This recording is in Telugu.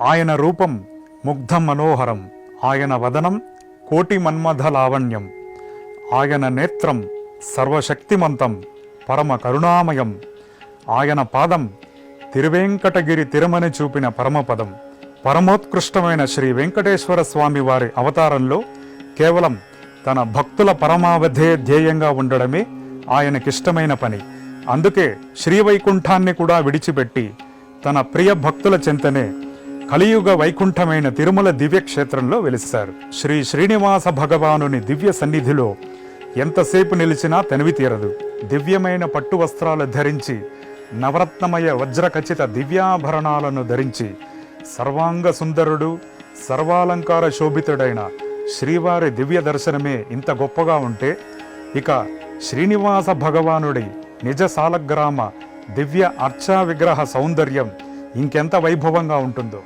ఆయన రూపం ముగ్ధ మనోహరం. ఆయన వదనం కోటి మన్మథ లావణ్యం. ఆయన నేత్రం సర్వశక్తిమంతం పరమ కరుణామయం. ఆయన పాదం తిరువేంకటగిరి తిరుమని చూపిన పరమపదం. పరమోత్కృష్టమైన శ్రీ వెంకటేశ్వర స్వామి వారి అవతారంలో కేవలం తన భక్తుల పరమావధే ధ్యేయంగా ఉండడమే ఆయనకిష్టమైన పని. అందుకే శ్రీవైకుంఠాన్ని కూడా విడిచిపెట్టి తన ప్రియ భక్తుల చెంతనే కలియుగ వైకుంఠమైన తిరుమల దివ్యక్షేత్రంలో వెలిస్తారు శ్రీ శ్రీనివాస భగవానుని దివ్య సన్నిధిలో ఎంతసేపు నిలిచినా తనివి తీరదు. దివ్యమైన పట్టు వస్త్రాలు ధరించి నవరత్నమయ వజ్రఖచిత దివ్యాభరణాలను ధరించి సర్వాంగ సుందరుడు సర్వాలంకార శోభితుడైన శ్రీవారి దివ్య దర్శనమే ఇంత గొప్పగా ఉంటే ఇక శ్రీనివాస భగవానుడి నిజ సాలగ్రామ దివ్య అర్చా విగ్రహ సౌందర్యం ఇంకెంత వైభవంగా ఉంటుందో.